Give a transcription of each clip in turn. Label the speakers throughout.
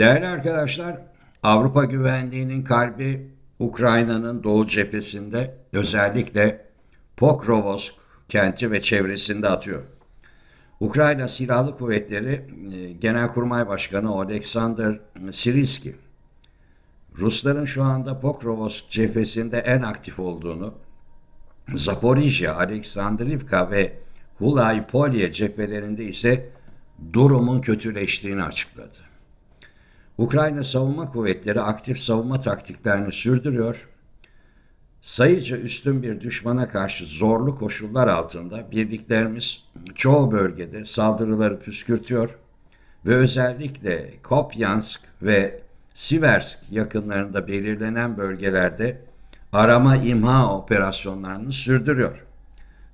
Speaker 1: Değerli arkadaşlar, Avrupa güvenliğinin kalbi Ukrayna'nın doğu cephesinde özellikle Pokrovsk kenti ve çevresinde atıyor. Ukrayna Silahlı Kuvvetleri e, Genelkurmay Başkanı Oleksandr Siriski, Rusların şu anda Pokrovsk cephesinde en aktif olduğunu, Zaporijya, Aleksandrivka ve Hulaypolye cephelerinde ise durumun kötüleştiğini açıkladı. Ukrayna Savunma Kuvvetleri aktif savunma taktiklerini sürdürüyor. Sayıca üstün bir düşmana karşı zorlu koşullar altında birliklerimiz çoğu bölgede saldırıları püskürtüyor ve özellikle Kopyansk ve Siversk yakınlarında belirlenen bölgelerde arama imha operasyonlarını sürdürüyor.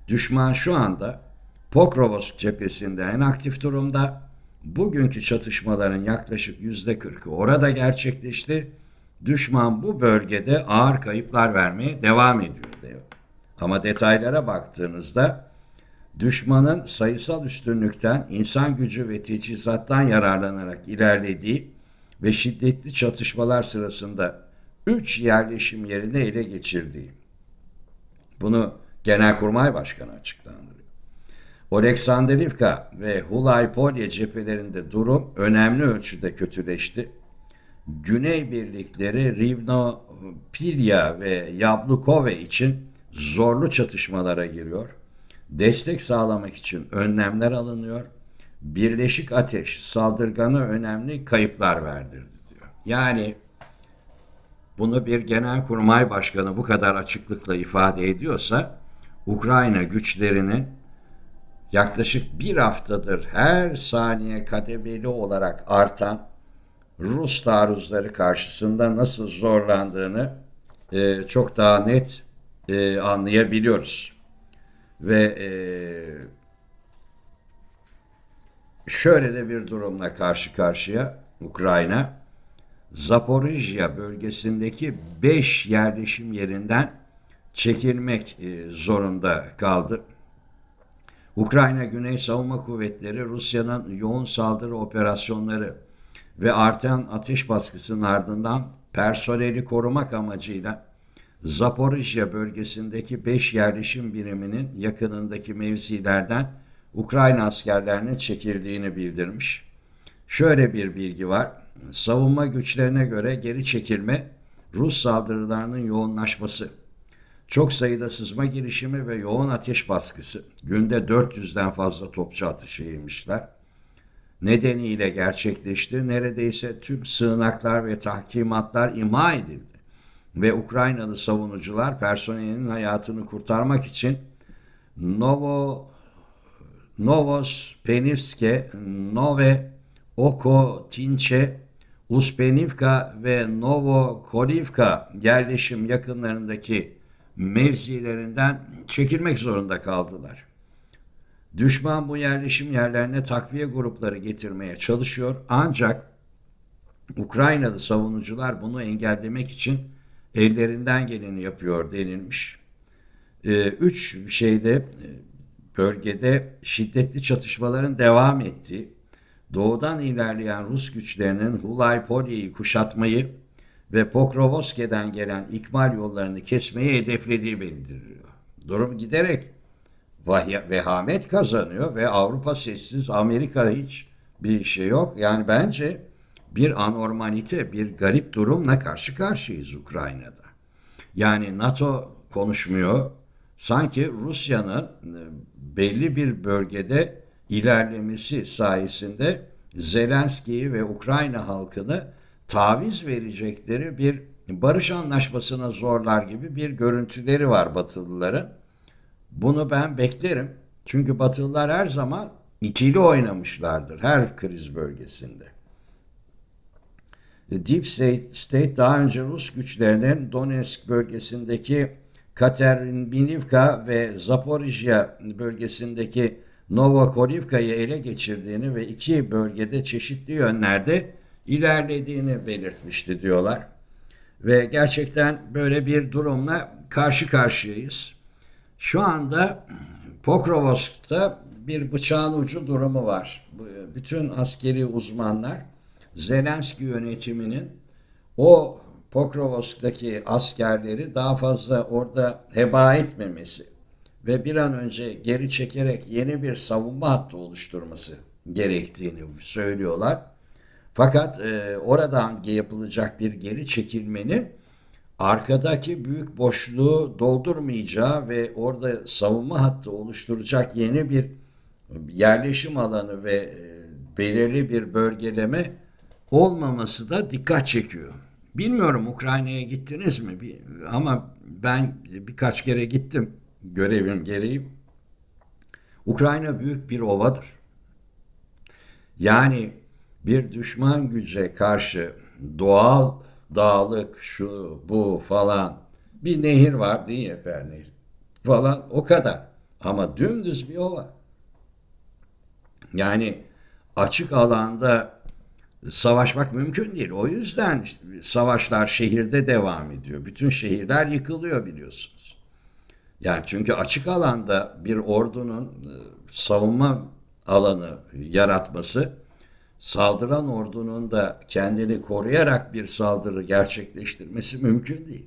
Speaker 1: Düşman şu anda Pokrovsk cephesinde en aktif durumda. Bugünkü çatışmaların yaklaşık yüzde kırkı orada gerçekleşti. Düşman bu bölgede ağır kayıplar vermeye devam ediyor diyor. Ama detaylara baktığınızda düşmanın sayısal üstünlükten insan gücü ve teçhizattan yararlanarak ilerlediği ve şiddetli çatışmalar sırasında 3 yerleşim yerini ele geçirdiği. Bunu Genelkurmay Başkanı açıklandırıyor. Oleksandrivka ve Hulaypolye cephelerinde durum önemli ölçüde kötüleşti. Güney birlikleri Rivno, Pilya ve Yablukove için zorlu çatışmalara giriyor. Destek sağlamak için önlemler alınıyor. Birleşik ateş saldırgana önemli kayıplar verdirdi diyor. Yani bunu bir genelkurmay başkanı bu kadar açıklıkla ifade ediyorsa Ukrayna güçlerinin yaklaşık bir haftadır her saniye kademeli olarak artan Rus taarruzları karşısında nasıl zorlandığını e, çok daha net e, anlayabiliyoruz. Ve e, şöyle de bir durumla karşı karşıya Ukrayna, Zaporijya bölgesindeki 5 yerleşim yerinden çekilmek e, zorunda kaldı. Ukrayna Güney Savunma Kuvvetleri Rusya'nın yoğun saldırı operasyonları ve artan ateş baskısının ardından personeli korumak amacıyla Zaporijya bölgesindeki 5 yerleşim biriminin yakınındaki mevzilerden Ukrayna askerlerinin çekildiğini bildirmiş. Şöyle bir bilgi var. Savunma güçlerine göre geri çekilme Rus saldırılarının yoğunlaşması, çok sayıda sızma girişimi ve yoğun ateş baskısı, günde 400'den fazla topçu atışı yemişler. Nedeniyle gerçekleşti. Neredeyse tüm sığınaklar ve tahkimatlar imha edildi. Ve Ukraynalı savunucular personelinin hayatını kurtarmak için Novo Novos Penivske, Nove Okotinçe, Uspenivka ve Novokolivka yerleşim yakınlarındaki mevzilerinden çekilmek zorunda kaldılar. Düşman bu yerleşim yerlerine takviye grupları getirmeye çalışıyor ancak Ukraynalı savunucular bunu engellemek için ellerinden geleni yapıyor denilmiş. Ee, üç şeyde bölgede şiddetli çatışmaların devam ettiği, doğudan ilerleyen Rus güçlerinin Hulaypolye'yi kuşatmayı ve Pokrovsk'den gelen ikmal yollarını kesmeyi hedeflediği bildiriliyor. Durum giderek vehamet kazanıyor ve Avrupa sessiz, Amerika hiç bir şey yok. Yani bence bir anormalite, bir garip durumla karşı karşıyayız Ukrayna'da. Yani NATO konuşmuyor. Sanki Rusya'nın e, belli bir bölgede ilerlemesi sayesinde Zelenski'yi ve Ukrayna halkını taviz verecekleri bir barış anlaşmasına zorlar gibi bir görüntüleri var Batılıların. Bunu ben beklerim. Çünkü Batılılar her zaman ikili oynamışlardır her kriz bölgesinde. Deep State, State daha önce Rus güçlerinin Donetsk bölgesindeki Katerinbinivka ve Zaporijya bölgesindeki Novokolivka'yı ele geçirdiğini ve iki bölgede çeşitli yönlerde ilerlediğini belirtmişti diyorlar. Ve gerçekten böyle bir durumla karşı karşıyayız. Şu anda Pokrovsk'ta bir bıçağın ucu durumu var. Bütün askeri uzmanlar Zelenski yönetiminin o Pokrovsk'taki askerleri daha fazla orada heba etmemesi ve bir an önce geri çekerek yeni bir savunma hattı oluşturması gerektiğini söylüyorlar. Fakat e, oradan yapılacak bir geri çekilmenin arkadaki büyük boşluğu doldurmayacağı ve orada savunma hattı oluşturacak yeni bir yerleşim alanı ve e, belirli bir bölgeleme olmaması da dikkat çekiyor. Bilmiyorum Ukrayna'ya gittiniz mi ama ben birkaç kere gittim görevim gereği. Ukrayna büyük bir ovadır. Yani bir düşman güce karşı doğal dağlık şu bu falan bir nehir var değil Eper Nehri falan o kadar. Ama dümdüz bir ova. Yani açık alanda savaşmak mümkün değil. O yüzden savaşlar şehirde devam ediyor. Bütün şehirler yıkılıyor biliyorsunuz. Yani çünkü açık alanda bir ordunun e, savunma alanı yaratması saldıran ordunun da kendini koruyarak bir saldırı gerçekleştirmesi mümkün değil.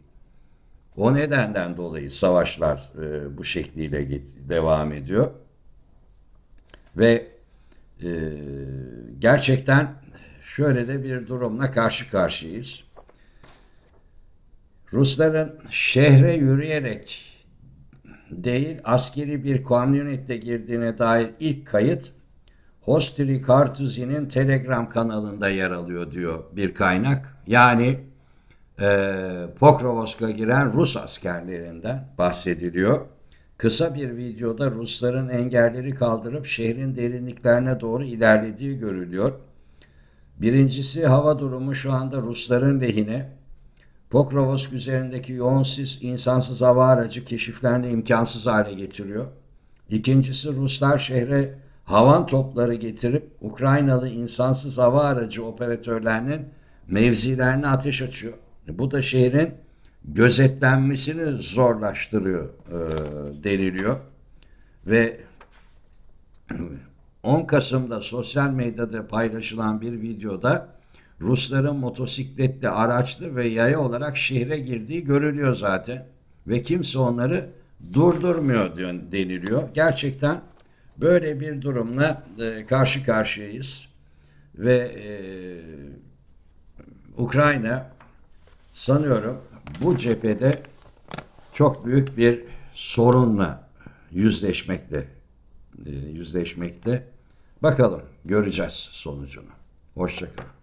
Speaker 1: O nedenden dolayı savaşlar e, bu şekliyle git- devam ediyor. Ve e, gerçekten şöyle de bir durumla karşı karşıyayız. Rusların şehre yürüyerek değil askeri bir kamyonette girdiğine dair ilk kayıt Hostri Kartuzi'nin Telegram kanalında yer alıyor diyor bir kaynak. Yani e, Pokrovsk'a giren Rus askerlerinden bahsediliyor. Kısa bir videoda Rusların engelleri kaldırıp şehrin derinliklerine doğru ilerlediği görülüyor. Birincisi hava durumu şu anda Rusların lehine. Pokrovsk üzerindeki yoğun sis insansız hava aracı keşiflerini imkansız hale getiriyor. İkincisi Ruslar şehre havan topları getirip Ukraynalı insansız hava aracı operatörlerinin mevzilerine ateş açıyor. Bu da şehrin gözetlenmesini zorlaştırıyor e, deniliyor. Ve 10 Kasım'da sosyal medyada paylaşılan bir videoda Rusların motosikletli, araçlı ve yaya olarak şehre girdiği görülüyor zaten. Ve kimse onları durdurmuyor deniliyor. Gerçekten böyle bir durumla e, karşı karşıyayız. Ve e, Ukrayna sanıyorum bu cephede çok büyük bir sorunla yüzleşmekte e, yüzleşmekte. Bakalım göreceğiz sonucunu. Hoşçakalın.